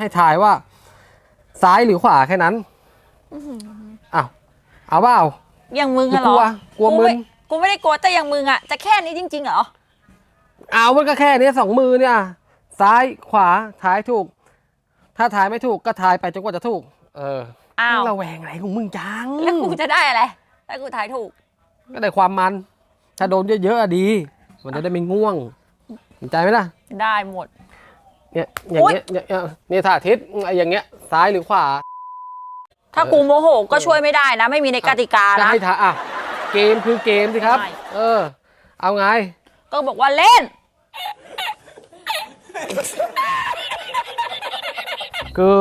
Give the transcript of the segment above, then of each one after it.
ให้ทายว่า ซ้ายหรือขวาแค่นั้นอ้าวเอาเปล่าอย่างมึงอะกลัเหรวอกลัวมึนไกูไม่ได้กลัวแต่อย่างมึงอะจะแค่นี้จริงๆเหรอเอามันก็แค่นี้สองมือเนี่ย ซ้ายขวาทายถูก ถ้าทายไม่ถูกก็ทายไปจนกว่าจะถูก เอออ้าวระแวงอะไรของมึงจังแล้วกูจะได้อะไรถ้ากูทายถูก ก็ได้ความมัน ถ้าโดนเยอะๆอะดี มันจะได้ไม่ง่วงสนใจไหมล่ะ ได้หมด เนี่ยอย่างเงี้ยเนี่ยเนี่ยเนี่ยถ้าทิศไอ้อย่างเงี้ยซ้ายหรือขวา ถ้ากูโมโหก็ช่วยไม่ได้นะ ไม่มีในกติกาจะนะให้ทายอะเกมคือเกมสิครับใช่เออ เอาไง ก็บอกว่าเล่น คือ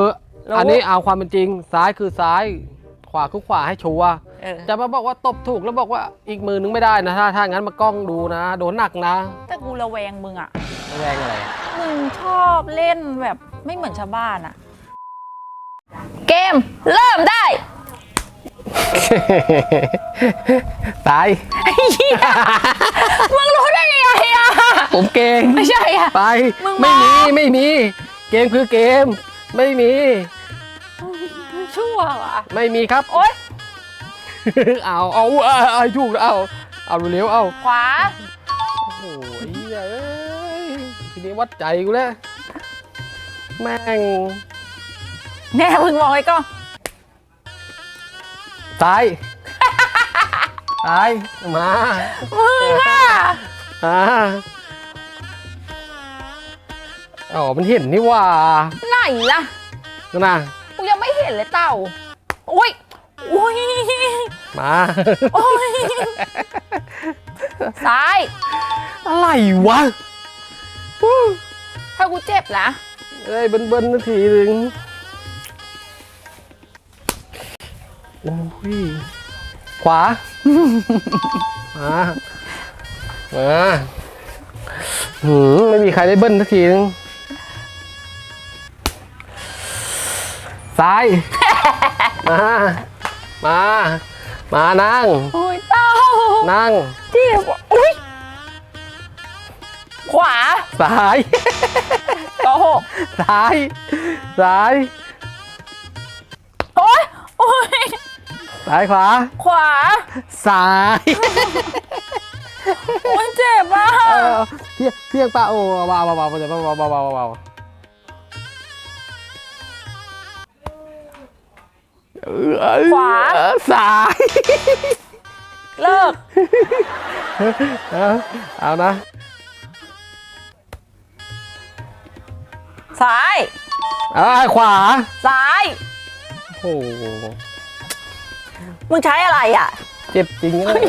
รู้อันนี้เอาความเป็นจริงซ้ายคือซ้าย ขวาคือขวาให้ชัวร์ เออจะมาบอกว่าตบถูกแล้วบอกว่าอีกมือนึงไม่ได้นะถ้าถ้างั้นมากล้องดูนะโดนหนักนะแต่กูระแวงมึงอะแรงอะไรมึงชอบเล่นแบบไม่เหมือนชาวบ้านอะเกมเริ่มได้ ตาย มึงรู้ได้ยังไงอะผมเก่งไม่ใช่อะไปมึงไม่มา มีไม่มี เกมคือเกม ไม่มี ชั่วว่ะ ไม่มีครับ โอ๊ย เอาเอาเอาเอาถูกแล้วเอาเอาเร็วๆเอาขวา โอ้โหเหี้ยเอ้ยทีนี้วัดใจกูแล้วแม่งแน่มึงมองไอ้ก็ตายตายมามึงอะอ่าอ๋อมันเห็นนี่ว่าไหนล่ะนะกูยังไม่เห็นเลยเต่าโอ้ยโอ้ยมา โอ้ยซ้าย อะไรวะอู้ถ้ากูเจ็บนะเอ้ยเบิ้ลเบิ้ลนาทีหนึ่งโอ้ยขวา มา มาหืมไม่มีใครได้เบิ้ลสักทีนึงซ้าย มา มา มานั่ง โอ้ยเต่านั่งเจ็บอุ้ยขวาซ้ายโกหกซ้าย ซ้าย โอ้ยโอ้ยซ้ายขวา ขวาซ้าย โอ้ยเจ็บอะ เออเพียงเพียงปะโอ้เบาเบาเบาเบาเบาเบาเบา ขวาซ้าย เลิก เอาเอานะ ซ้ายเอาขวา ซ้าย โอ้โหมึงใช้อะไรอะ เจ็บจริงเลย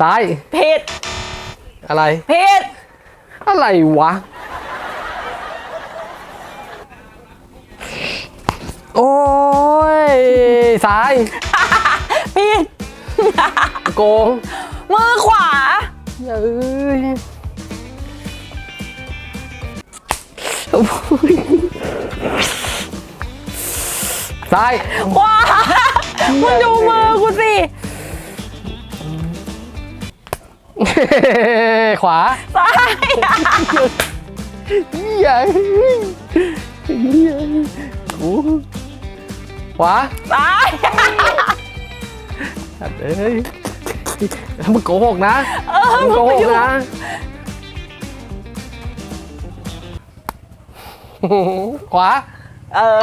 ซ้าย ผิด อะไร ผิด อะไรวะ โอ้ย ซ้าย ผิด โกง มือขวา เอ้ยซ้าย ขวามึงดูมือกูสิ ขวาซ้ายเหี้ยเหี้ยกูขวาซ้ายเอ้ยมึงโกหกนะเออมึงโกหกนะขวา เออ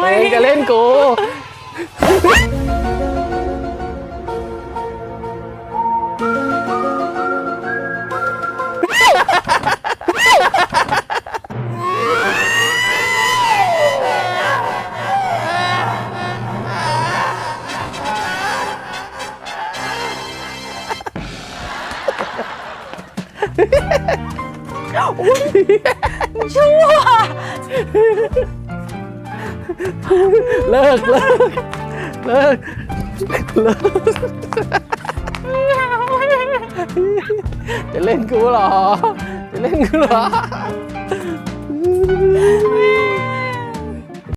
เองจะเล่นกู ชั่วเลิกเลิกเลิกเลิกจะเล่นกูเหรอ จะเล่นกูเหรอ